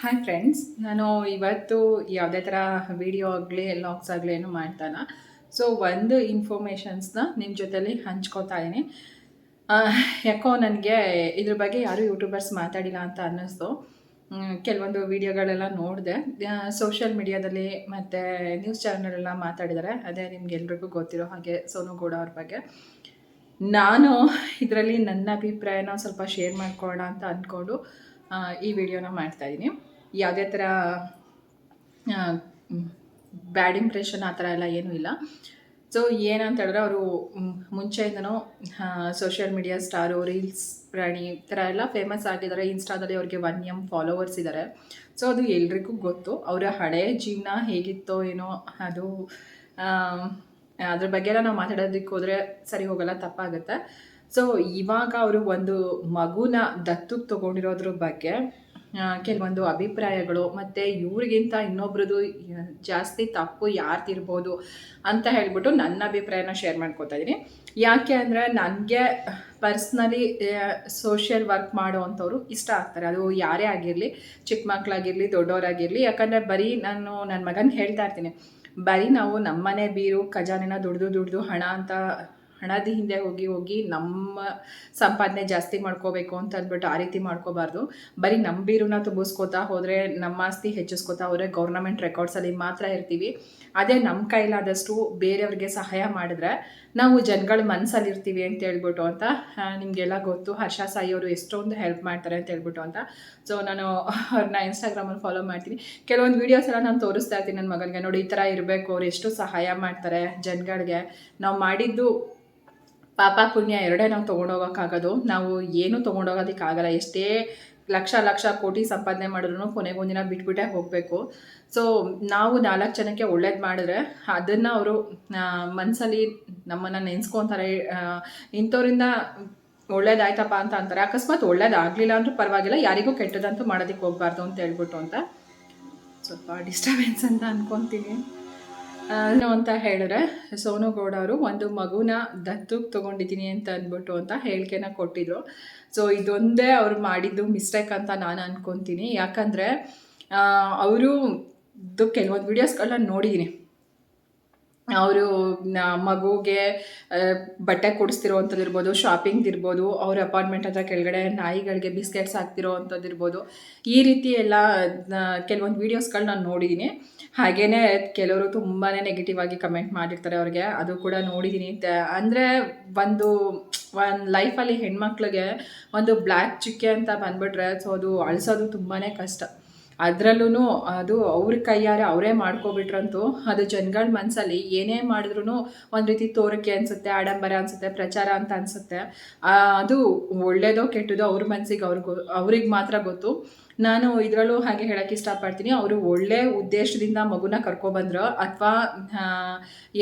Hi friends ನಾನು ಇವತ್ತು ಯಾವುದೇ ಥರ ವಿಡಿಯೋ ಆಗಲಿ ಲಾಗ್ಸ್ ಆಗಲಿ ಏನು ಮಾಡ್ತಾನ. ಸೊ ಒಂದು ಇನ್ಫಾರ್ಮೇಷನ್ಸ್ನ ನಿಮ್ಮ ಜೊತೆಲಿ ಹಂಚ್ಕೋತಾ ಇದ್ದೀನಿ ಯಾಕೋ ನನಗೆ ಇದ್ರ ಬಗ್ಗೆ ಯಾರೂ ಯೂಟ್ಯೂಬರ್ಸ್ ಮಾತಾಡಿಲ್ಲ ಅಂತ ಅನ್ನಿಸ್ತು. ಕೆಲವೊಂದು ವಿಡಿಯೋಗಳೆಲ್ಲ ನೋಡಿದೆ. ಸೋಷಿಯಲ್ ಮೀಡಿಯಾದಲ್ಲಿ ಮತ್ತು ನ್ಯೂಸ್ ಚಾನಲೆಲ್ಲ ಮಾತಾಡಿದ್ದಾರೆ ಅದೇ ನಿಮ್ಗೆಲ್ರಿಗೂ ಗೊತ್ತಿರೋ ಹಾಗೆ ಸೋನು ಗೌಡ ಅವ್ರ ಬಗ್ಗೆ. ನಾನು ಇದರಲ್ಲಿ ನನ್ನ ಅಭಿಪ್ರಾಯನ ಸ್ವಲ್ಪ ಶೇರ್ ಮಾಡ್ಕೊಳ್ಳೋಣ ಅಂತ ಅಂದ್ಕೊಂಡು ಈ ವಿಡಿಯೋನ ಮಾಡ್ತಾಯಿದ್ದೀನಿ ಯಾವುದೇ ಥರ ಬ್ಯಾಡ್ ಇಂಪ್ರೆಷನ್ ಆ ಥರ ಎಲ್ಲ ಏನೂ ಇಲ್ಲ. ಸೊ ಏನಂತ ಹೇಳಿದ್ರೆ ಅವರು ಮುಂಚೆಯಿಂದನೂ ಸೋಷಿಯಲ್ ಮೀಡಿಯಾ ಸ್ಟಾರು ರೀಲ್ಸ್ ಪ್ರಾಣಿ ಈ ಥರ ಎಲ್ಲ ಫೇಮಸ್ ಆಗಿದ್ದಾರೆ. ಇನ್ಸ್ಟಾದಲ್ಲಿ ಅವ್ರಿಗೆ ಒನ್ ಎಂ ಫಾಲೋವರ್ಸ್ ಇದ್ದಾರೆ ಸೊ ಅದು ಎಲ್ರಿಗೂ ಗೊತ್ತು. ಅವರ ಹಳೆಯ ಜೀವನ ಹೇಗಿತ್ತೋ ಏನೋ ಅದು ಅದ್ರ ಬಗ್ಗೆ ಎಲ್ಲ ನಾವು ಮಾತಾಡೋದಕ್ಕೆ ಹೋದರೆ ಸರಿ ಹೋಗಲ್ಲ, ತಪ್ಪಾಗುತ್ತೆ. ಸೊ ಇವಾಗ ಅವರು ಒಂದು ಮಗುನ ದತ್ತಕ್ಕೆ ತಗೊಂಡಿರೋದ್ರ ಬಗ್ಗೆ ಕೆಲವೊಂದು ಅಭಿಪ್ರಾಯಗಳು, ಮತ್ತು ಇವ್ರಿಗಿಂತ ಇನ್ನೊಬ್ರದ್ದು ಜಾಸ್ತಿ ತಪ್ಪು ಯಾರ್ದಿರ್ಬೋದು ಅಂತ ಹೇಳ್ಬಿಟ್ಟು ನನ್ನ ಅಭಿಪ್ರಾಯನ ಶೇರ್ ಮಾಡ್ಕೊತಾ ಇದ್ದೀನಿ ಯಾಕೆ ಅಂದರೆ ನನಗೆ ಪರ್ಸ್ನಲಿ ಸೋಷಿಯಲ್ ವರ್ಕ್ ಮಾಡೋ ಅಂಥವ್ರು ಇಷ್ಟ ಆಗ್ತಾರೆ. ಅದು ಯಾರೇ ಆಗಿರಲಿ ಚಿಕ್ಕ ಮಕ್ಕಳಾಗಿರಲಿ ದೊಡ್ಡವರಾಗಿರಲಿ ಯಾಕಂದರೆ ಬರೀ ನಾನು ನನ್ನ ಮಗನ ಹೇಳ್ತಾ ಇರ್ತೀನಿ. ಬರೀ ನಾವು ನಮ್ಮನೆ ಬೀರು, ಖಜಾನೆನ ದುಡ್ದು ದುಡ್ದು ಹಣ ಅಂತ ಹಣದ ಹಿಂದೆ ಹೋಗಿ ಹೋಗಿ ನಮ್ಮ ಸಂಪಾದನೆ ಜಾಸ್ತಿ ಮಾಡ್ಕೋಬೇಕು ಅಂತ ಅಂದ್ಬಿಟ್ಟು ಆ ರೀತಿ ಮಾಡ್ಕೋಬಾರ್ದು. ಬರೀ ನಮ್ಮ ಬೀರುನ ತುಂಬಿಸ್ಕೋತಾ ಹೋದರೆ, ನಮ್ಮ ಆಸ್ತಿ ಹೆಚ್ಚಿಸ್ಕೋತಾ ಹೋದರೆ ಗೌರ್ನಮೆಂಟ್ ರೆಕಾರ್ಡ್ಸಲ್ಲಿ ಮಾತ್ರ ಇರ್ತೀವಿ. ಅದೇ ನಮ್ಮ ಕೈಲಾದಷ್ಟು ಬೇರೆಯವ್ರಿಗೆ ಸಹಾಯ ಮಾಡಿದ್ರೆ ನಾವು ಜನಗಳ ಮನಸ್ಸಲ್ಲಿ ಇರ್ತೀವಿ ಅಂತ ಹೇಳ್ಬಿಟ್ಟು ಅಂತ ನಿಮಗೆಲ್ಲ ಗೊತ್ತು. ಹರ್ಷ ಸಾಯಿ ಅವರು ಎಷ್ಟೊಂದು ಹೆಲ್ಪ್ ಮಾಡ್ತಾರೆ ಅಂತ ಹೇಳ್ಬಿಟ್ಟು ಅಂತ. ಸೊ ನಾನು ಅವ್ರನ್ನ ಇನ್ಸ್ಟಾಗ್ರಾಮಲ್ಲಿ ಫಾಲೋ ಮಾಡ್ತೀನಿ. ಕೆಲವೊಂದು ವೀಡಿಯೋಸ್ ಎಲ್ಲ ನಾನು ತೋರಿಸ್ತಾ ಇರ್ತೀನಿ ನನ್ನ ಮಗನಿಗೆ. ನೋಡಿ, ಈ ಥರ ಇರಬೇಕು. ಅವ್ರು ಎಷ್ಟು ಸಹಾಯ ಮಾಡ್ತಾರೆ ಜನಗಳಿಗೆ. ನಾವು ಮಾಡಿದ್ದು ಪಾಪ ಪುಣ್ಯ ಎರಡೇ ನಾವು ತೊಗೊಂಡೋಗೋಕ್ಕಾಗೋದು. ನಾವು ಏನೂ ತೊಗೊಂಡೋಗೋದಕ್ಕಾಗಲ್ಲ. ಎಷ್ಟೇ ಲಕ್ಷ ಲಕ್ಷ ಕೋಟಿ ಸಂಪಾದನೆ ಮಾಡಿದ್ರು ಕೊನೆಗೊಂದಿನ ಬಿಟ್ಬಿಟ್ಟೆ ಹೋಗಬೇಕು. ಸೊ ನಾವು ನಾಲ್ಕು ಜನಕ್ಕೆ ಒಳ್ಳೇದು ಮಾಡಿದ್ರೆ ಅದನ್ನು ಅವರು ಮನಸ್ಸಲ್ಲಿ ನಮ್ಮನ್ನು ನೆನೆಸ್ಕೊತಾರೆ. ಇಂಥವರಿಂದ ಒಳ್ಳೇದಾಯ್ತಪ್ಪ ಅಂತ ಅಂತಾರೆ. ಅಕಸ್ಮಾತ್ ಒಳ್ಳೇದಾಗಲಿಲ್ಲ ಅಂದ್ರೂ ಪರವಾಗಿಲ್ಲ. ಯಾರಿಗೂ ಕೆಟ್ಟದಂತೂ ಮಾಡೋದಕ್ಕೆ ಹೋಗಬಾರ್ದು ಅಂತ ಹೇಳ್ಬಿಟ್ಟು ಅಂತ ಸ್ವಲ್ಪ ಡಿಸ್ಟರ್ಬೆನ್ಸ್ ಅಂತ ಅನ್ಕೊತೀನಿ. ಏನು ಅಂತ ಹೇಳಿದ್ರೆ ಸೋನು ಗೌಡ ಅವರು ಒಂದು ಮಗುನ ದತ್ತಕ್ಕೆ ತೊಗೊಂಡಿದ್ದೀನಿ ಅಂತ ಅಂದ್ಬಿಟ್ಟು ಅಂತ ಹೇಳಿಕೆನ ಕೊಟ್ಟಿದ್ರು. ಸೊ ಇದೊಂದೇ ಅವ್ರು ಮಾಡಿದ್ದು ಮಿಸ್ಟೇಕ್ ಅಂತ ನಾನು ಅನ್ಕೊತೀನಿ. ಯಾಕಂದರೆ ಅವರು ಕೆಲವೊಂದು ವೀಡಿಯೋಸ್ಗಳನ್ನ ನೋಡಿದ್ದೀನಿ ಅವರು ಮಗುಗೆ ಬಟ್ಟೆ ಕೊಡಿಸ್ತಿರೋ ಅಂಥದ್ದು ಇರ್ಬೋದು ಶಾಪಿಂಗ್ ಇರ್ಬೋದು, ಅವ್ರ ಅಪಾರ್ಟ್ಮೆಂಟ್ ಹತ್ರ ಕೆಳಗಡೆ ನಾಯಿಗಳಿಗೆ ಬಿಸ್ಕೆಟ್ಸ್ ಹಾಕ್ತಿರೋ ಅಂಥದ್ದು ಇರ್ಬೋದು. ಈ ರೀತಿ ಎಲ್ಲ ಕೆಲವೊಂದು ನಾನು ನೋಡಿದ್ದೀನಿ ಹಾಗೆಯೇ ಕೆಲವರು ತುಂಬಾ ನೆಗೆಟಿವ್ ಆಗಿ ಕಮೆಂಟ್ ಮಾಡಿರ್ತಾರೆ ಅವ್ರಿಗೆ. ಅದು ಕೂಡ ನೋಡಿದ್ದೀನಿ ಅಂದರೆ ಒಂದು ಒಂದು ಲೈಫಲ್ಲಿ ಹೆಣ್ಮಕ್ಳಿಗೆ ಒಂದು ಬ್ಲ್ಯಾಕ್ ಚಿಕ್ಕೆ ಅಂತ ಬಂದ್ಬಿಟ್ರೆ, ಸೊ ಅದು ಅಳಿಸೋದು ತುಂಬಾ ಕಷ್ಟ. ಅದರಲ್ಲೂ ಅದು ಅವ್ರ ಕೈಯಾರೆ ಅವರೇ ಮಾಡ್ಕೊಬಿಟ್ರಂತೂ ಅದು ಜನಗಳ ಮನಸ್ಸಲ್ಲಿ ಏನೇ ಮಾಡಿದ್ರು ಒಂದು ರೀತಿ ತೋರಿಕೆ ಅನಿಸುತ್ತೆ, ಆಡಂಬರ ಅನಿಸುತ್ತೆ, ಪ್ರಚಾರ ಅಂತ ಅನಿಸುತ್ತೆ. ಅದು ಒಳ್ಳೆಯದೋ ಕೆಟ್ಟದೋ ಅವ್ರ ಮನಸ್ಸಿಗೆ ಅವ್ರಿಗೂ, ಅವ್ರಿಗೆ ಮಾತ್ರ ಗೊತ್ತು. ನಾನು ಇದರಲ್ಲೂ ಹಾಗೆ ಹೇಳೋಕ್ಕೆ ಇಷ್ಟಪಡ್ತೀನಿ, ಅವರು ಒಳ್ಳೆ ಉದ್ದೇಶದಿಂದ ಮಗುನ ಕರ್ಕೊಬಂದ್ರು ಅಥವಾ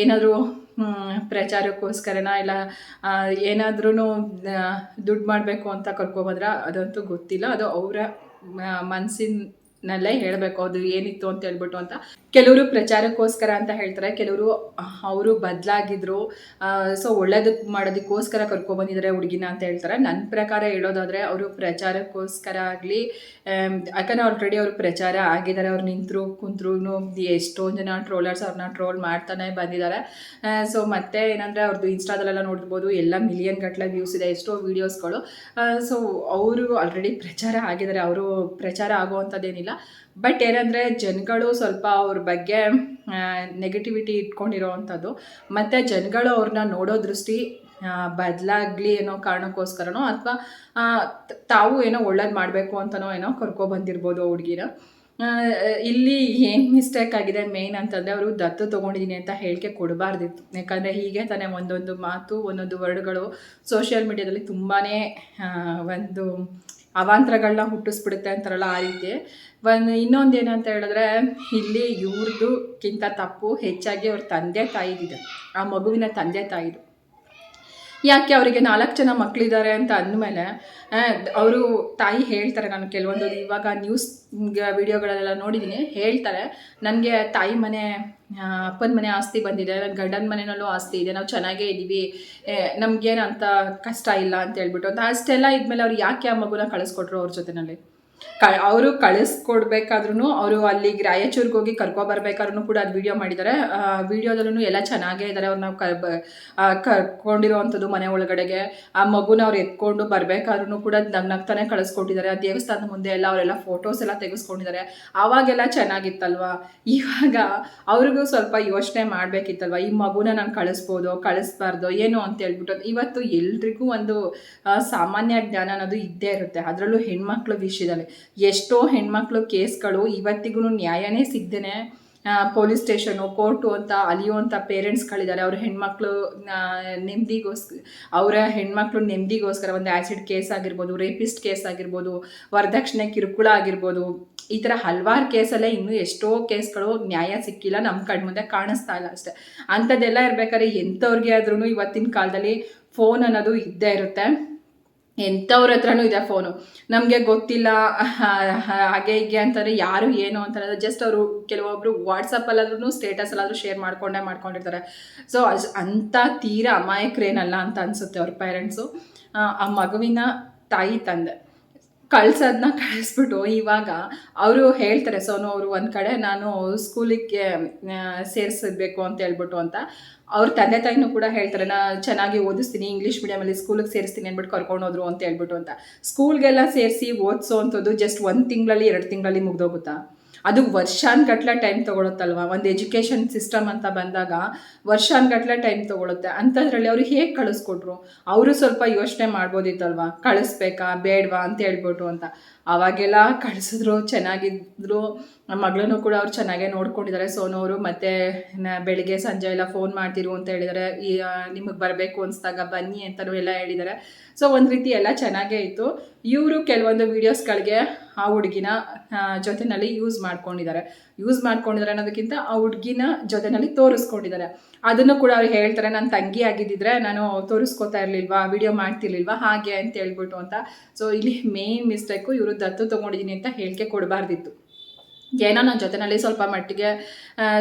ಏನಾದರೂ ಪ್ರಚಾರಕ್ಕೋಸ್ಕರನ ಇಲ್ಲ ಏನಾದ್ರೂ ದುಡ್ಡು ಮಾಡಬೇಕು ಅಂತ ಕರ್ಕೊಬಂದ್ರ ಅದಂತೂ ಗೊತ್ತಿಲ್ಲ. ಅದು ಅವರ ಮನಸ್ಸಿನಲ್ಲೇ ಹೇಳಬೇಕು ಅದು ಏನಿತ್ತು ಅಂತ ಹೇಳ್ಬಿಟ್ಟು ಅಂತ. ಕೆಲವರು ಪ್ರಚಾರಕ್ಕೋಸ್ಕರ ಅಂತ ಹೇಳ್ತಾರೆ, ಕೆಲವರು ಅವರು ಬದಲಾಗಿದ್ರು ಸೊ ಒಳ್ಳೇದಕ್ಕೆ ಮಾಡೋದಕ್ಕೋಸ್ಕರ ಕರ್ಕೊಬಂದಿದ್ದಾರೆ ಹುಡುಗಿನ ಅಂತ ಹೇಳ್ತಾರೆ. ನನ್ನ ಪ್ರಕಾರ ಹೇಳೋದಾದರೆ ಅವರು ಪ್ರಚಾರಕ್ಕೋಸ್ಕರ ಆಗಲಿ ಯಾಕಂದರೆ ಆಲ್ರೆಡಿ ಅವರು ಪ್ರಚಾರ ಆಗಿದ್ದಾರೆ ಅವ್ರು ನಿಂತರು ಕುಂತ್ರು ಎಷ್ಟೊಂದು ಜನ ಟ್ರೋಲರ್ಸ್ ಅವ್ರನ್ನ ಟ್ರೋಲ್ ಮಾಡ್ತಾನೆ ಬಂದಿದ್ದಾರೆ ಸೊ ಮತ್ತೆ ಏನಂದರೆ ಅವ್ರದ್ದು ಇನ್ಸ್ಟಾದಲ್ಲೆಲ್ಲ ನೋಡ್ಬೋದು, ಎಲ್ಲ ಮಿಲಿಯನ್ ಗಟ್ಟಲೆ ವ್ಯೂಸ್ ಇದೆ, ಎಷ್ಟೋ ವೀಡಿಯೋಸ್ಗಳು ಸೊ ಅವರು ಆಲ್ರೆಡಿ ಪ್ರಚಾರ ಆಗಿದ್ದಾರೆ ಅವರು ಪ್ರಚಾರ ಆಗುವಂಥದ್ದೇನಿಲ್ಲ ಬಟ್ ಏನಂದರೆ ಜನಗಳು ಸ್ವಲ್ಪ ಅವ್ರ ಬಗ್ಗೆ ನೆಗೆಟಿವಿಟಿ ಇಟ್ಕೊಂಡಿರೋ ಅಂಥದ್ದು. ಮತ್ತು ಜನಗಳು ಅವ್ರನ್ನ ನೋಡೋ ದೃಷ್ಟಿ ಬದಲಾಗಲಿ ಏನೋ ಕಾರಣಕ್ಕೋಸ್ಕರನೋ ಅಥವಾ ತಾವು ಏನೋ ಒಳ್ಳೇದು ಮಾಡಬೇಕು ಅಂತನೋ ಏನೋ ಕರ್ಕೊಬಂದಿರ್ಬೋದು ಹುಡುಗಿನ. ಇಲ್ಲಿ ಏನು ಮಿಸ್ಟೇಕ್ ಆಗಿದೆ ಮೇನ್ ಅಂತಂದರೆ ಅವರು ದತ್ತು ತೊಗೊಂಡಿದ್ದೀನಿ ಅಂತ ಹೇಳಿಕೆ ಕೊಡಬಾರ್ದಿತ್ತು. ಯಾಕಂದರೆ ಹೀಗೆ ತಾನೇ ಒಂದೊಂದು ಮಾತು, ಒಂದೊಂದು ವರ್ಡ್ಗಳು ಸೋಷಿಯಲ್ ಮೀಡ್ಯಾದಲ್ಲಿ ತುಂಬಾ ಒಂದು ಅವಾಂತರಗಳನ್ನ ಹುಟ್ಟಿಸ್ಬಿಡುತ್ತೆ ಅಂತಾರಲ್ಲ ಆ ರೀತಿ. ಒಂದು ಇನ್ನೊಂದು ಏನಂತ ಹೇಳಿದ್ರೆ, ಇಲ್ಲಿ ಇವ್ರದ್ದುಕ್ಕಿಂತ ತಪ್ಪು ಹೆಚ್ಚಾಗಿ ಅವ್ರ ತಂದೆ ತಾಯಿದಿದೆ. ಆ ಮಗುವಿನ ತಂದೆ ತಾಯಿದು. ಯಾಕೆ ಅವರಿಗೆ ನಾಲ್ಕು ಜನ ಮಕ್ಕಳಿದ್ದಾರೆ ಅಂತ ಅಂದಮೇಲೆ ಅವರು ತಾಯಿ ಹೇಳ್ತಾರೆ, ನಾನು ಕೆಲವೊಂದು ಇವಾಗ ನ್ಯೂಸ್ ವಿಡಿಯೋಗಳಲ್ಲೆಲ್ಲ ನೋಡಿದ್ದೀನಿ ಹೇಳ್ತಾರೆ, ನನಗೆ ತಾಯಿ ಮನೆ ಅಪ್ಪನ ಮನೆ ಆಸ್ತಿ ಬಂದಿದೆ ನನ್ನ ಗಂಡನ ಮನೆಯಲ್ಲೂ ಆಸ್ತಿ ಇದೆ, ನಾವು ಚೆನ್ನಾಗೇ ಇದ್ದೀವಿ ನಮಗೇನು ಅಂತ ಕಷ್ಟ ಇಲ್ಲ ಅಂತ ಹೇಳ್ಬಿಟ್ಟು, ಅಂತ ಅಷ್ಟೆಲ್ಲ ಇದ್ಮೇಲೆ ಅವ್ರು ಯಾಕೆ ಆ ಮಗುನ ಕಳಿಸ್ಕೊಟ್ರು ಅವ್ರ ಜೊತೆನಲ್ಲಿ? ಕ ಅವರು ಕಳಿಸ್ಕೊಡ್ಬೇಕಾದ್ರೂ ಅವರು ಅಲ್ಲಿ ರಾಯಚೂರಿಗೆ ಹೋಗಿ ಕರ್ಕೊಬರ್ಬೇಕಾದ್ರೂ ಕೂಡ ಅದು ವಿಡಿಯೋ ಮಾಡಿದ್ದಾರೆ ವಿಡಿಯೋದಲ್ಲೂ ಎಲ್ಲ ಚೆನ್ನಾಗೇ ಇದ್ದಾರೆ ಅವ್ರನ್ನ ಆ, ಕರ್ಕೊಂಡಿರೋವಂಥದ್ದು ಮನೆ ಒಳಗಡೆಗೆ. ಆ ಮಗುನ ಅವ್ರು ಎತ್ಕೊಂಡು ಬರಬೇಕಾದ್ರೂ ಕೂಡ ನಗ್ನಗ್ತಾನೆ ಕಳಿಸ್ಕೊಟ್ಟಿದ್ದಾರೆ ಆ ದೇವಸ್ಥಾನದ ಮುಂದೆ ಎಲ್ಲ ಅವರೆಲ್ಲ ಫೋಟೋಸ್ ಎಲ್ಲ ತೆಗೆಸ್ಕೊಂಡಿದ್ದಾರೆ ಆವಾಗೆಲ್ಲ ಚೆನ್ನಾಗಿತ್ತಲ್ವಾ? ಇವಾಗ ಅವ್ರಿಗೂ ಸ್ವಲ್ಪ ಯೋಚನೆ ಮಾಡಬೇಕಿತ್ತಲ್ವ? ಈ ಮಗುನ ನಾನು ಕಳಿಸ್ಬೋದು ಕಳಿಸ್ಬಾರ್ದು ಏನು ಅಂತ ಹೇಳ್ಬಿಟ್ಟು. ಇವತ್ತು ಎಲ್ರಿಗೂ ಒಂದು ಸಾಮಾನ್ಯ ಜ್ಞಾನ ಅನ್ನೋದು ಇದ್ದೇ ಇರುತ್ತೆ. ಅದರಲ್ಲೂ ಹೆಣ್ಮಕ್ಳ ವಿಷಯದಲ್ಲಿ. ಎಷ್ಟೋ ಹೆಣ್ಮಕ್ಳು ಕೇಸ್ಗಳು ಇವತ್ತಿಗೂ ನ್ಯಾಯನೇ ಸಿಗ್ದೇನೆ ಪೊಲೀಸ್ ಸ್ಟೇಷನು, ಕೋರ್ಟು ಅಂತ ಅಲಿಯುವಂಥ ಪೇರೆಂಟ್ಸ್ಗಳಿದ್ದಾರೆ. ಅವ್ರ ಹೆಣ್ಮಕ್ಳು ನೆಮ್ಮದಿಗೋಸ್ಕರ ಅವರ ಹೆಣ್ಮಕ್ಳು ನೆಮ್ಮದಿಗೋಸ್ಕರ ಒಂದು ಆ್ಯಸಿಡ್ ಕೇಸ್ ಆಗಿರ್ಬೋದು, ರೇಪಿಸ್ಟ್ ಕೇಸ್ ಆಗಿರ್ಬೋದು, ವರದಕ್ಷಿಣೆ ಕಿರುಕುಳ ಆಗಿರ್ಬೋದು, ಈ ಥರ ಹಲವಾರು ಕೇಸಲ್ಲೇ ಇನ್ನೂ ಎಷ್ಟೋ ಕೇಸ್ಗಳು ನ್ಯಾಯ ಸಿಕ್ಕಿಲ್ಲ, ನಮ್ಮ ಕಣ್ಮುಂದೆ ಕಾಣಿಸ್ತಾ ಇಲ್ಲ ಅಷ್ಟೇ. ಅಂಥದ್ದೆಲ್ಲ ಇರಬೇಕಾದ್ರೆ ಎಂಥವ್ರಿಗೆ ಆದ್ರೂ ಇವತ್ತಿನ ಕಾಲದಲ್ಲಿ ಫೋನ್ ಅನ್ನೋದು ಇದ್ದೇ ಇರುತ್ತೆ. ಎಂಥವ್ರ ಹತ್ರನೂ ಇದೆ ಫೋನು. ನಮಗೆ ಗೊತ್ತಿಲ್ಲ ಹಾಗೆ ಹೀಗೆ ಅಂತಾರೆ, ಯಾರು ಏನು ಅಂತಾರೆ ಜಸ್ಟ್ ಅವರು ಕೆಲವೊಬ್ರು ವಾಟ್ಸಪ್ಪಲ್ಲಾದ್ರೂ ಸ್ಟೇಟಸಲ್ಲಾದರೂ ಶೇರ್ ಮಾಡ್ಕೊಂಡೇ ಮಾಡ್ಕೊಂಡಿರ್ತಾರೆ. ಸೊ ಅಸ್ ಅಂಥ ತೀರಾ ಅಮಾಯಕರೇನಲ್ಲ ಅಂತ ಅನಿಸುತ್ತೆ ಅವ್ರ ಪೇರೆಂಟ್ಸು ಆ ಮಗುವಿನ ತಾಯಿ, ತಂದೆ. ಕಳ್ಸೋದನ್ನ ಕಳಿಸ್ಬಿಟ್ಟು ಇವಾಗ ಅವರು ಹೇಳ್ತಾರೆ, ಸೋನು ಅವರು ಒಂದು ಕಡೆ ನಾನು ಸ್ಕೂಲಿಗೆ ಸೇರಿಸಬೇಕು ಅಂತ ಹೇಳ್ಬಿಟ್ಟು ಅಂತ. ಅವ್ರ ತಂದೆ ತಾಯಿನೂ ಕೂಡ ಹೇಳ್ತಾರೆ, ನಾ ಚೆನ್ನಾಗಿ ಓದಿಸ್ತೀನಿ ಇಂಗ್ಲೀಷ್ ಮೀಡಿಯಮಲ್ಲಿ ಸ್ಕೂಲಿಗೆ ಸೇರಿಸ್ತೀನಿ ಅಂದ್ಬಿಟ್ಟು ಕರ್ಕೊಂಡು ಹೋದ್ರು ಅಂತ ಹೇಳ್ಬಿಟ್ಟು ಅಂತ. ಸ್ಕೂಲ್ಗೆಲ್ಲ ಸೇರಿಸಿ ಓದಿಸೋ ಅಂಥದ್ದು ಜಸ್ಟ್ ಒಂದು ತಿಂಗಳಲ್ಲಿ, ಎರಡು ತಿಂಗಳಲ್ಲಿ ಮುಗ್ದೋಗುತ್ತಾ? ಅದು ವರ್ಷಾನ್ಗಟ್ಲೆ ಟೈಮ್ ತೊಗೊಳುತ್ತಲ್ವ? ಒಂದು ಎಜುಕೇಷನ್ ಸಿಸ್ಟಮ್ ಅಂತ ಬಂದಾಗ ವರ್ಷಾನ್ಗಟ್ಲೆ ಟೈಮ್ ತೊಗೊಳುತ್ತೆ. ಅಂಥದ್ರಲ್ಲಿ ಅವ್ರು ಹೇಗೆ ಕಳಿಸ್ಕೊಟ್ರು? ಅವರು ಸ್ವಲ್ಪ ಯೋಚನೆ ಮಾಡ್ಬೋದಿತ್ತಲ್ವ? ಕಳಿಸ್ಬೇಕಾ? ಬೇಡವಾ ಅಂತ ಹೇಳ್ಬಿಟ್ರು ಅಂತ. ಅವಾಗೆಲ್ಲ ಕಳಿಸಿದ್ರು, ಚೆನ್ನಾಗಿದ್ರು. ನಮ್ಮ ಮಗಳನ್ನೂ ಕೂಡ ಅವ್ರು ಚೆನ್ನಾಗೇ ನೋಡ್ಕೊಂಡಿದ್ದಾರೆ ಸೋನು ಅವರು ಮತ್ತೆ ಬೆಳಿಗ್ಗೆ ಸಂಜೆ ಎಲ್ಲ ಫೋನ್ ಮಾಡ್ತಿರು ಅಂತ ಹೇಳಿದ್ದಾರೆ ಈ ನಿಮಗೆ ಬರಬೇಕು ಅನಿಸ್ದಾಗ ಬನ್ನಿ ಅಂತಲೂ ಎಲ್ಲ ಹೇಳಿದ್ದಾರೆ ಸೊ ಒಂದು ರೀತಿ ಎಲ್ಲ ಚೆನ್ನಾಗೇ ಇತ್ತು. ಇವರು ಕೆಲವೊಂದು ವೀಡಿಯೋಸ್ಗಳಿಗೆ ಆ ಹುಡುಗಿನ ಜೊತೆಯಲ್ಲಿ ಯೂಸ್ ಮಾಡ್ಕೊಂಡಿದ್ದಾರೆ. ಯೂಸ್ ಮಾಡ್ಕೊಂಡಿದ್ದಾರೆ ಅನ್ನೋದಕ್ಕಿಂತ ಆ ಹುಡುಗಿನ ಜೊತೆಯಲ್ಲಿ ತೋರಿಸ್ಕೊಂಡಿದ್ದಾರೆ. ಅದನ್ನು ಕೂಡ ಅವ್ರು ಹೇಳ್ತಾರೆ ನನ್ನ ತಂಗಿ ಆಗಿದ್ದಿದ್ರೆ ನಾನು ತೋರಿಸ್ಕೊತಾ ಇರಲಿಲ್ವಾ ವಿಡಿಯೋ ಮಾಡ್ತಿರ್ಲಿಲ್ವಾ, ಹಾಗೆ ಅಂತ ಹೇಳ್ಬಿಟ್ಟು ಅಂತ. ಸೊ ಇಲ್ಲಿ ಮೇನ್ ಮಿಸ್ಟೇಕು ಇವರು ದತ್ತು ತೊಗೊಂಡಿದ್ದೀನಿ ಅಂತ ಹೇಳಿಕೆ ಕೊಡಬಾರ್ದಿತ್ತು. ಏನೋ ನನ್ನ ಜೊತೆಯಲ್ಲಿ ಸ್ವಲ್ಪ ಮಟ್ಟಿಗೆ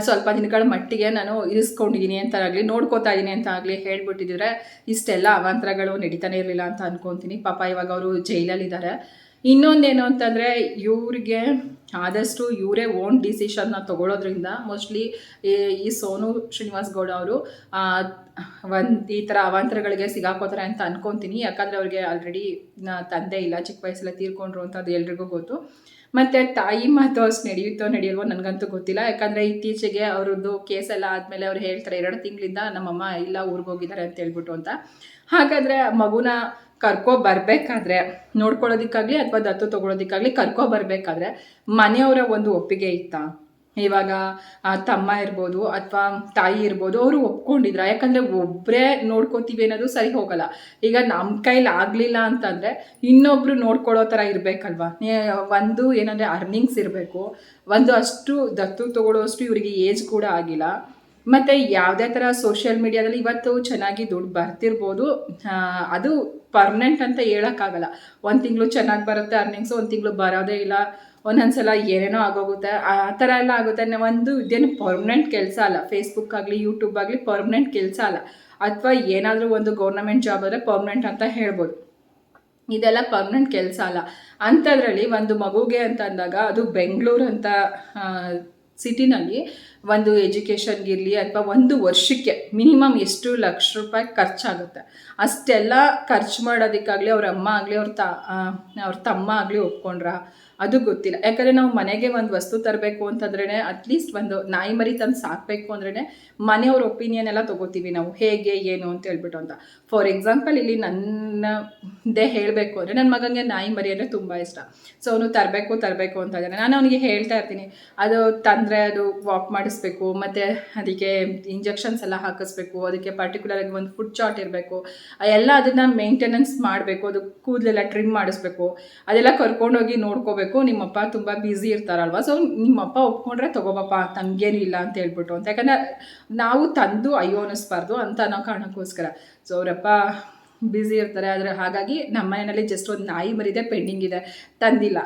ಸ್ವಲ್ಪ ದಿನಗಳ ಮಟ್ಟಿಗೆ ನಾನು ಇರಿಸ್ಕೊಂಡಿದ್ದೀನಿ ಅಂತ ಆಗಲಿ, ನೋಡ್ಕೋತಾ ಇದ್ದೀನಿ ಅಂತ ಆಗಲಿ ಹೇಳ್ಬಿಟ್ಟಿದ್ರೆ ಇಷ್ಟೆಲ್ಲ ಅವಾಂತರಗಳು ನಡೀತಾನೆ ಇರಲಿಲ್ಲ ಅಂತ ಅನ್ಕೊತೀನಿ. ಪಾಪ ಇವಾಗ ಅವರು ಜೈಲಲ್ಲಿದ್ದಾರೆ. ಇನ್ನೊಂದೇನು ಅಂತಂದರೆ ಇವ್ರಿಗೆ ಆದಷ್ಟು ಇವರೇ ಓನ್ ಡಿಸಿಷನ್ನ ತೊಗೊಳೋದ್ರಿಂದ ಮೋಸ್ಟ್ಲಿ ಈ ಸೋನು ಶ್ರೀನಿವಾಸ್ ಗೌಡ ಅವರು ಒಂದು ಈ ಥರ ಅವಾಂತರಗಳಿಗೆ ಸಿಗಾಕೋತಾರೆ ಅಂತ ಅನ್ಕೊತೀನಿ. ಯಾಕಂದರೆ ಅವ್ರಿಗೆ ಆಲ್ರೆಡಿ ತಂದೆ ಇಲ್ಲ, ಚಿಕ್ಕ ವಯಸ್ಸಲ್ಲ ತೀರ್ಕೊಂಡ್ರು ಅಂತ ಅದು ಎಲ್ರಿಗೂ ಗೊತ್ತು. ಮತ್ತು ತಾಯಿ ಮಾತು ಅಷ್ಟು ನಡೆಯುತ್ತೋ ನಡೆಯಲ್ವೋ ನನಗಂತೂ ಗೊತ್ತಿಲ್ಲ. ಯಾಕಂದರೆ ಇತ್ತೀಚೆಗೆ ಅವ್ರದ್ದು ಕೇಸ್ ಎಲ್ಲ ಆದಮೇಲೆ ಅವ್ರು ಹೇಳ್ತಾರೆ, ಎರಡು ತಿಂಗಳಿಂದ ನಮ್ಮಮ್ಮ ಇಲ್ಲ, ಊರಿಗೆ ಹೋಗಿದ್ದಾರೆ ಅಂತ ಹೇಳ್ಬಿಟ್ಟು ಅಂತ. ಹಾಗಾದರೆ ಮಗುನ ಕರ್ಕೊ ಬರಬೇಕಾದ್ರೆ, ನೋಡ್ಕೊಳ್ಳೋದಿಕ್ಕಾಗ್ಲಿ ಅಥವಾ ದತ್ತು ತೊಗೊಳೋದಕ್ಕಾಗಲಿ ಕರ್ಕೊ ಬರಬೇಕಾದ್ರೆ ಮನೆಯವರ ಒಂದು ಒಪ್ಪಿಗೆ ಇತ್ತಾ? ಇವಾಗ ತಮ್ಮ ಇರ್ಬೋದು ಅಥವಾ ತಾಯಿ ಇರ್ಬೋದು, ಅವರು ಒಪ್ಕೊಂಡಿದ್ರ. ಯಾಕಂದರೆ ಒಬ್ಬರೇ ನೋಡ್ಕೋತೀವಿ ಅನ್ನೋದು ಸರಿ ಹೋಗಲ್ಲ. ಈಗ ನಮ್ಮ ಕೈಲಿ ಆಗಲಿಲ್ಲ ಅಂತಂದರೆ ಇನ್ನೊಬ್ರು ನೋಡ್ಕೊಳ್ಳೋ ಥರ ಇರಬೇಕಲ್ವಾ? ಒಂದು ಏನಂದರೆ ಅರ್ನಿಂಗ್ಸ್ ಇರಬೇಕು. ಒಂದು ಅಷ್ಟು ದತ್ತು ತಗೊಳ್ಳೋಷ್ಟು ಇವರಿಗೆ ಏಜ್ ಕೂಡ ಆಗಿಲ್ಲ. ಮತ್ತು ಯಾವುದೇ ಥರ ಸೋಷಿಯಲ್ ಮೀಡಿಯಾದಲ್ಲಿ ಇವತ್ತು ಚೆನ್ನಾಗಿ ದುಡ್ಡು ಬರ್ತಿರ್ಬೋದು. ಅದು ಪರ್ಮನೆಂಟ್ ಅಂತ ಹೇಳೋಕ್ಕಾಗಲ್ಲ. ಒಂದು ತಿಂಗಳು ಚೆನ್ನಾಗಿ ಬರುತ್ತೆ ಅರ್ನಿಂಗ್ಸು ಒಂದು ತಿಂಗಳು ಬರೋದೇ ಇಲ್ಲ. ಒಂದೊಂದ್ಸಲ ಏನೇನೋ ಆಗೋಗುತ್ತೆ, ಆ ಥರ ಎಲ್ಲ ಆಗುತ್ತೆ. ಒಂದು ಇದೇನು ಪರ್ಮನೆಂಟ್ ಕೆಲಸ ಅಲ್ಲ. ಫೇಸ್ಬುಕ್ ಆಗಲಿ ಯೂಟ್ಯೂಬ್ ಆಗಲಿ ಪರ್ಮನೆಂಟ್ ಕೆಲಸ ಅಲ್ಲ. ಅಥವಾ ಏನಾದರೂ ಒಂದು ಗೌರ್ನಮೆಂಟ್ ಜಾಬ್ ಆದರೆ ಪರ್ಮನೆಂಟ್ ಅಂತ ಹೇಳ್ಬೋದು. ಇದೆಲ್ಲ ಪರ್ಮನೆಂಟ್ ಕೆಲಸ ಅಲ್ಲ. ಅಂಥದ್ರಲ್ಲಿ ಒಂದು ಮಗುಗೆ ಅಂತ ಅಂದಾಗ, ಅದು ಬೆಂಗಳೂರು ಅಂತ ಸಿಟಿನಲ್ಲಿ ಒಂದು ಎಜುಕೇಷನ್ಗಿರಲಿ ಅಥವಾ ಒಂದು ವರ್ಷಕ್ಕೆ ಮಿನಿಮಮ್ ಎಷ್ಟು ಲಕ್ಷ ರೂಪಾಯಿ ಖರ್ಚಾಗುತ್ತೆ. ಅಷ್ಟೆಲ್ಲ ಖರ್ಚು ಮಾಡೋದಕ್ಕಾಗಲಿ ಅವ್ರ ಅಮ್ಮ ಆಗಲಿ, ಅವ್ರ ತ ಅವ್ರ ತಮ್ಮ ಆಗಲಿ ಒಪ್ಕೊಂಡ್ರ ಅದು ಗೊತ್ತಿಲ್ಲ. ಯಾಕಂದರೆ ನಾವು ಮನೆಗೆ ಒಂದು ವಸ್ತು ತರಬೇಕು ಅಂತಂದ್ರೆ ಅಟ್ಲೀಸ್ಟ್ ಒಂದು ನಾಯಿ ಮರಿ ತಂದು ಸಾಕಬೇಕು ಅಂದ್ರೇ ಮನೆಯವ್ರ ಒಪಿನಿಯನ್ ಎಲ್ಲ ತೊಗೋತೀವಿ ನಾವು. ಹೇಗೆ, ಏನು ಅಂತ ಹೇಳ್ಬಿಟ್ಟು ಅಂತ. ಫಾರ್ ಎಕ್ಸಾಂಪಲ್ ಇಲ್ಲಿ ನನ್ನದೇ ಹೇಳಬೇಕು ಅಂದರೆ ನನ್ನ ಮಗನಿಗೆ ನಾಯಿ ಮರಿ ಅಂದರೆ ತುಂಬ ಇಷ್ಟ. ಸೊ ಅವನು ತರಬೇಕು ತರಬೇಕು ಅಂತ ಇದ್ದಾನೆ ನಾನು ಅವನಿಗೆ ಹೇಳ್ತಾ ಇರ್ತೀನಿ. ಅದು ತಂದರೆ ಅದು ವಾಕ್ ಮಾಡಿಸ್ಬೇಕು, ಮತ್ತು ಅದಕ್ಕೆ ಇಂಜೆಕ್ಷನ್ಸ್ ಎಲ್ಲ ಹಾಕಿಸ್ಬೇಕು, ಅದಕ್ಕೆ ಪರ್ಟಿಕ್ಯುಲರ್ ಆಗಿ ಒಂದು ಫುಡ್ ಚಾಟ್ ಇರಬೇಕು, ಎಲ್ಲ ಅದನ್ನು ಮೇಂಟೆನೆನ್ಸ್ ಮಾಡಬೇಕು, ಅದು ಕೂದಲೆಲ್ಲ ಟ್ರಿಮ್ ಮಾಡಿಸ್ಬೇಕು, ಅದೆಲ್ಲ ಕರ್ಕೊಂಡೋಗಿ ನೋಡ್ಕೋಬೇಕು. ನಿಮ್ಮಪ್ಪ ತುಂಬ ಬ್ಯುಸಿ ಇರ್ತಾರಲ್ವ? ಸೊ ನಿಮ್ಮಪ್ಪ ಒಪ್ಕೊಂಡ್ರೆ ತಗೋಬಪ್ಪ ತಮಗೇನು ಇಲ್ಲ ಅಂತ ಹೇಳ್ಬಿಟ್ಟು ಅಂತ. ಯಾಕಂದರೆ ನಾವು ತಂದು ಅಯ್ಯೋ ಅನ್ನಿಸ್ಬಾರ್ದು ಅಂತ ಅನ್ನೋ ಕಾರಣಕ್ಕೋಸ್ಕರ. ಸೊ ಅವರಪ್ಪ ಬ್ಯುಸಿ ಇರ್ತಾರೆ, ಆದರೆ ಹಾಗಾಗಿ ನಮ್ಮ ಮನೆಯಲ್ಲಿ ಜಸ್ಟ್ ಒಂದು ನಾಯಿ ಮರಿದೆ ಪೆಂಡಿಂಗ್ ಇದೆ. ತಂದಿಲ್ಲ.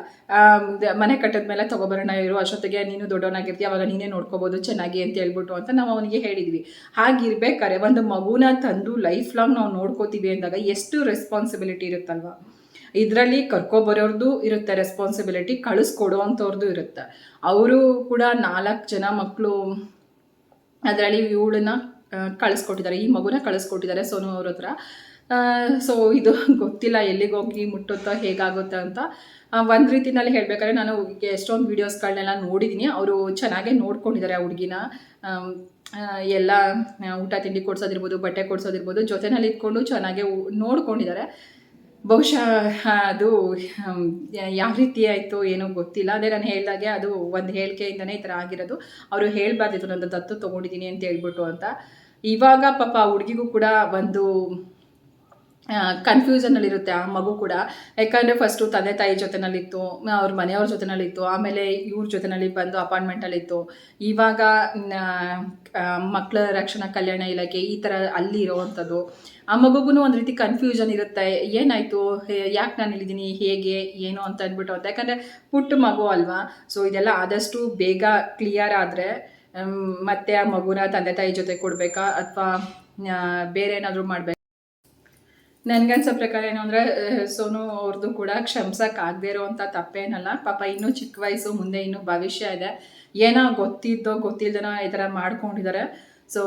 ಮನೆ ಕಟ್ಟಿದ ಮೇಲೆ ತೊಗೊಬರೋಣ ಇರು, ಅಷ್ಟೊತ್ತಿಗೆ ನೀನು ದೊಡ್ಡವನಾಗಿರ್ತೀಯ, ಅವಾಗ ನೀನೇ ನೋಡ್ಕೋಬೋದು ಚೆನ್ನಾಗಿ ಅಂತ ಹೇಳ್ಬಿಟ್ಟು ಅಂತ ನಾವು ಅವನಿಗೆ ಹೇಳಿದ್ವಿ. ಹಾಗಿರ್ಬೇಕಾದ್ರೆ ಒಂದು ಮಗುನ ತಂದು ಲೈಫ್ ಲಾಂಗ್ ನಾವು ನೋಡ್ಕೋತೀವಿ ಅಂದಾಗ ಎಷ್ಟು ರೆಸ್ಪಾನ್ಸಿಬಿಲಿಟಿ ಇರುತ್ತಲ್ವ? ಇದರಲ್ಲಿ ಕರ್ಕೊಬರೋರ್ದು ಇರುತ್ತೆ ರೆಸ್ಪಾನ್ಸಿಬಿಲಿಟಿ ಕಳಿಸ್ಕೊಡೋವಂಥವ್ರದ್ದು ಇರುತ್ತೆ. ಅವರು ಕೂಡ ನಾಲ್ಕು ಜನ ಮಕ್ಕಳು ಅದರಲ್ಲಿ ಇವಳನ್ನ ಕಳಿಸ್ಕೊಟ್ಟಿದ್ದಾರೆ, ಈ ಮಗುನ ಕಳಿಸ್ಕೊಟ್ಟಿದ್ದಾರೆ ಸೋನು ಅವ್ರ ಹತ್ರ ಸೊ ಇದು ಗೊತ್ತಿಲ್ಲ ಎಲ್ಲಿಗೆ ಹೋಗಿ ಮುಟ್ಟುತ್ತೋ, ಹೇಗಾಗುತ್ತೆ ಅಂತ. ಒಂದು ರೀತಿನಲ್ಲಿ ಹೇಳಬೇಕಾದ್ರೆ ನಾನು ಎಷ್ಟೊಂದು ವೀಡಿಯೋಸ್ಗಳನ್ನೆಲ್ಲ ನೋಡಿದ್ದೀನಿ ಅವರು ಚೆನ್ನಾಗೇ ನೋಡ್ಕೊಂಡಿದ್ದಾರೆ ಆ ಹುಡುಗಿನ. ಎಲ್ಲ ಊಟ, ತಿಂಡಿ ಕೊಡ್ಸೋದಿರ್ಬೋದು, ಬಟ್ಟೆ ಕೊಡ್ಸೋದಿರ್ಬೋದು, ಜೊತೆನಲ್ಲಿ ಇಟ್ಕೊಂಡು ಚೆನ್ನಾಗೆ ನೋಡ್ಕೊಂಡಿದ್ದಾರೆ. ಬಹುಶಃ ಅದು ಯಾವ ರೀತಿ ಆಯಿತು ಏನೋ ಗೊತ್ತಿಲ್ಲ. ಅದೇ ನಾನು ಹೇಳಿದಾಗೆ ಅದು ಒಂದು ಹೇಳಿಕೆಯಿಂದನೇ ಈ ಥರ ಆಗಿರೋದು. ಅವರು ಹೇಳಬಾರ್ದಿತ್ತು ನನ್ನ ದತ್ತು ತೊಗೊಂಡಿದ್ದೀನಿ ಅಂತ ಹೇಳ್ಬಿಟ್ಟು ಅಂತ. ಇವಾಗ ಪಾಪ ಹುಡುಗಿಗೂ ಕೂಡ ಒಂದು ಕನ್ಫ್ಯೂಷನಲ್ಲಿರುತ್ತೆ ಆ ಮಗು ಕೂಡ. ಯಾಕಂದರೆ ಫಸ್ಟು ತಂದೆ ತಾಯಿ ಜೊತೆನಲ್ಲಿತ್ತು ಅವ್ರ ಮನೆಯವ್ರ ಜೊತೆನಲ್ಲಿತ್ತು, ಆಮೇಲೆ ಇವ್ರ ಜೊತೆನಲ್ಲಿ ಬಂದು ಅಪಾರ್ಟ್ಮೆಂಟಲ್ಲಿತ್ತು ಇವಾಗ ಮಕ್ಕಳ ರಕ್ಷಣಾ ಕಲ್ಯಾಣ ಇಲಾಖೆ ಈ ಥರ ಅಲ್ಲಿ ಇರೋವಂಥದ್ದು. ಆ ಮಗುಗೂ ಒಂದು ರೀತಿ ಕನ್ಫ್ಯೂಷನ್ ಇರುತ್ತೆ. ಏನಾಯಿತು? ಯಾಕೆ ನಾನು ಇಲ್ಲಿದ್ದೀನಿ? ಹೇಗೆ? ಏನು ಅಂತ ಅಂದ್ಬಿಟ್ಟು ಅಂತ. ಯಾಕಂದರೆ ಪುಟ್ಟ ಮಗು ಅಲ್ವಾ? ಸೊ ಇದೆಲ್ಲ ಆದಷ್ಟು ಬೇಗ ಕ್ಲಿಯರ್ ಆದರೆ ಮತ್ತೆ ಆ ಮಗುನ ತಂದೆ ತಾಯಿ ಜೊತೆ ಕೊಡಬೇಕಾ? ಅಥವಾ ಬೇರೆ ಏನಾದರೂ ಮಾಡಬೇಕಾ? ನನ್ಗನ್ಸೋ ಪ್ರಕಾರ ಏನು ಅಂದರೆ ಸೋನು ಅವ್ರದ್ದು ಕೂಡ ಕ್ಷಮಿಸೋಕ್ಕಾಗದೇ ಇರೋವಂಥ ತಪ್ಪೇನಲ್ಲ. ಪಾಪ ಇನ್ನೂ ಚಿಕ್ಕ ವಯಸ್ಸು, ಮುಂದೆ ಇನ್ನೂ ಭವಿಷ್ಯ ಇದೆ. ಏನೋ ಗೊತ್ತಿದ್ದೋ ಗೊತ್ತಿಲ್ದನೋ ಈ ಥರ ಮಾಡ್ಕೊಂಡಿದ್ದಾರೆ ಸೊ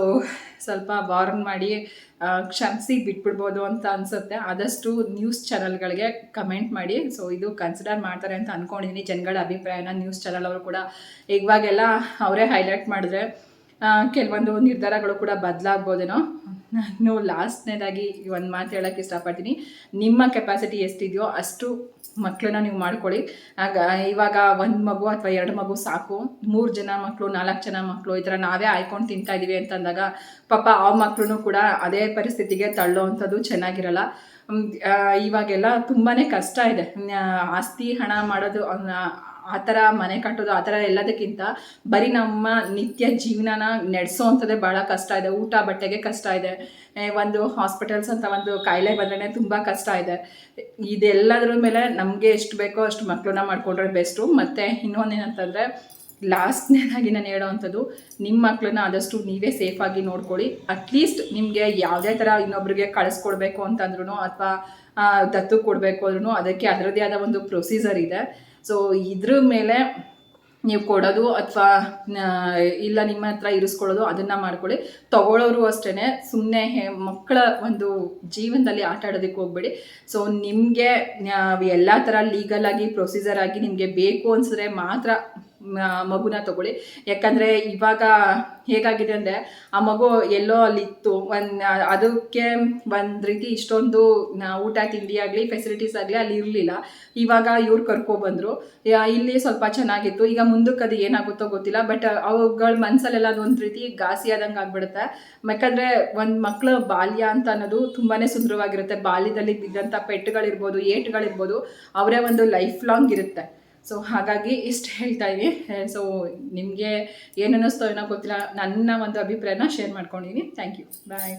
ಸ್ವಲ್ಪ ವಾರ್ನ್ ಮಾಡಿ ಕ್ಷಮಿಸಿ ಬಿಟ್ಬಿಡ್ಬೋದು ಅಂತ ಅನಿಸುತ್ತೆ. ಆದಷ್ಟು ನ್ಯೂಸ್ ಚಾನಲ್ಗಳಿಗೆ ಕಮೆಂಟ್ ಮಾಡಿ. ಸೊ ಇದು ಕನ್ಸಿಡರ್ ಮಾಡ್ತಾರೆ ಅಂತ ಅಂದ್ಕೊಂಡಿದ್ದೀನಿ ಜನಗಳ ಅಭಿಪ್ರಾಯನ ನ್ಯೂಸ್ ಚಾನಲ್ ಅವರು ಕೂಡ ಇವಾಗೆಲ್ಲ ಅವರೇ ಹೈಲೈಟ್ ಮಾಡಿದ್ರೆ. ಕೆಲವೊಂದು ನಿರ್ಧಾರಗಳು ಕೂಡ ಬದಲಾಗ್ಬೋದೇನೋ? ನಾನು ಲಾಸ್ಟ್ನೇದಾಗಿ ಒಂದು ಮಾತು ಹೇಳೋಕ್ಕೆ ಇಷ್ಟಪಡ್ತೀನಿ. ನಿಮ್ಮ ಕೆಪಾಸಿಟಿ ಎಷ್ಟಿದೆಯೋ ಅಷ್ಟು ಮಕ್ಕಳನ್ನ ನೀವು ಮಾಡ್ಕೊಳ್ಳಿ. ಆಗ ಇವಾಗ ಒಂದು ಮಗು ಅಥವಾ ಎರಡು ಮಗು ಸಾಕು. ಮೂರು ಜನ ಮಕ್ಕಳು ನಾಲ್ಕು ಜನ ಮಕ್ಕಳು ಈ ಥರ ನಾವೇ ಆಯ್ಕೊಂಡು ತಿಂತಾ ಇದೀವಿ ಅಂತಂದಾಗ ಪಾಪ ಆ ಮಕ್ಕಳು ಕೂಡ ಅದೇ ಪರಿಸ್ಥಿತಿಗೆ ತಳ್ಳೋ ಅಂಥದ್ದು ಚೆನ್ನಾಗಿರಲ್ಲ ಇವಾಗೆಲ್ಲ ತುಂಬಾ ಕಷ್ಟ ಇದೆ. ಆಸ್ತಿ ಹಣ ಮಾಡೋದು ಆ ಥರ ಮನೆ ಕಟ್ಟೋದು, ಆ ಥರ ಎಲ್ಲದಕ್ಕಿಂತ ಬರೀ ನಮ್ಮ ನಿತ್ಯ ಜೀವನನ ನಡೆಸೋ ಅಂಥದ್ದೇ ಭಾಳ ಕಷ್ಟ ಇದೆ. ಊಟ, ಬಟ್ಟೆಗೆ ಕಷ್ಟ ಇದೆ. ಒಂದು ಹಾಸ್ಪಿಟಲ್ಸ್ ಅಂತ ಒಂದು ಕಾಯಿಲೆ ಬಂದ್ರೆ ತುಂಬ ಕಷ್ಟ ಇದೆ. ಇದೆಲ್ಲದ್ರ ಮೇಲೆ ನಮಗೆ ಎಷ್ಟು ಬೇಕೋ ಅಷ್ಟು ಮಕ್ಕಳನ್ನ ಮಾಡ್ಕೊಂಡ್ರೆ ಬೆಸ್ಟು. ಮತ್ತು ಇನ್ನೊಂದೇನಂತಂದರೆ ಲಾಸ್ಟ್ನೇದಾಗಿ ನಾನು ಹೇಳೋವಂಥದ್ದು ನಿಮ್ಮ ಮಕ್ಕಳನ್ನ ಆದಷ್ಟು ನೀವೇ ಸೇಫಾಗಿ ನೋಡ್ಕೊಳ್ಳಿ. ಅಟ್ಲೀಸ್ಟ್ ನಿಮಗೆ ಯಾವುದೇ ಥರ ಇನ್ನೊಬ್ರಿಗೆ ಕಳಿಸ್ಕೊಡ್ಬೇಕು ಅಂತಂದ್ರೂ ಅಥವಾ ದತ್ತು ಕೊಡಬೇಕು ಅಂದ್ರೂ ಅದಕ್ಕೆ ಅದರದ್ದೇ ಆದ ಒಂದು ಪ್ರೊಸೀಜರ್ ಇದೆ. ಸೊ ಇದ್ರ ಮೇಲೆ ನೀವು ಕೊಡೋದು ಅಥವಾ ಇಲ್ಲ ನಿಮ್ಮ ಹತ್ರ ಇರಿಸ್ಕೊಳ್ಳೋದು ಅದನ್ನು ಮಾಡ್ಕೊಳ್ಳಿ. ತಗೊಳ್ಳೋರು ಅಷ್ಟೇ ಸುಮ್ಮನೆ ಮಕ್ಕಳ ಒಂದು ಜೀವನದಲ್ಲಿ ಆಟ ಆಡೋದಕ್ಕೆ ಹೋಗ್ಬೇಡಿ. ಸೊ ನಿಮಗೆ ಎಲ್ಲ ಥರ ಲೀಗಲ್ ಆಗಿ ಪ್ರೊಸೀಜರ್ ಆಗಿ ನಿಮಗೆ ಬೇಕು ಅನ್ಸಿದ್ರೆ ಮಾತ್ರ ಮಗುನ ತಗೊಳ್ಳಿ. ಯಾಕಂದರೆ ಇವಾಗ ಹೇಗಾಗಿದೆ ಅಂದರೆ ಆ ಮಗು ಎಲ್ಲೋ ಅಲ್ಲಿತ್ತು. ಒಂದು, ಅದಕ್ಕೆ ಒಂದು ರೀತಿ ಇಷ್ಟೊಂದು ಊಟ ತಿಂಡಿ ಆಗಲಿ ಫೆಸಿಲಿಟೀಸ್ ಆಗಲಿ ಅಲ್ಲಿ ಇರಲಿಲ್ಲ. ಇವಾಗ ಇವ್ರು ಕರ್ಕೊಬಂದರು ಇಲ್ಲಿ ಸ್ವಲ್ಪ ಚೆನ್ನಾಗಿತ್ತು. ಈಗ ಮುಂದಕ್ಕೆ ಅದು ಏನಾಗುತ್ತೋ ಗೊತ್ತಿಲ್ಲ. ಬಟ್ ಅವುಗಳ ಮನಸ್ಸಲ್ಲೆಲ್ಲ ಅದೊಂದು ರೀತಿ ಘಾಸಿ ಆದಂಗೆ ಆಗ್ಬಿಡುತ್ತೆ. ಯಾಕಂದ್ರೆ ಒಂದು ಮಕ್ಕಳ ಬಾಲ್ಯ ಅಂತ ಅನ್ನೋದು ತುಂಬಾ ಸುಂದರವಾಗಿರುತ್ತೆ. ಬಾಲ್ಯದಲ್ಲಿ ಬಿದ್ದಂಥ ಪೆಟ್ಗಳಿರ್ಬೋದು, ಏಟ್ಗಳಿರ್ಬೋದು, ಅವರೇ ಒಂದು ಲೈಫ್ ಲಾಂಗ್ ಇರುತ್ತೆ. ಸೊ ಹಾಗಾಗಿ ಇಷ್ಟು ಹೇಳ್ತಾ ಇದ್ದೀನಿ. ಸೊ ನಿಮಗೆ ಏನು ಅನ್ನಿಸ್ತೋ ಏನೋ ಗೊತ್ತಿಲ್ಲ, ನನ್ನ ಒಂದು ಅಭಿಪ್ರಾಯನ ಶೇರ್ ಮಾಡ್ಕೊಂಡಿದ್ದೀನಿ. Thank you bye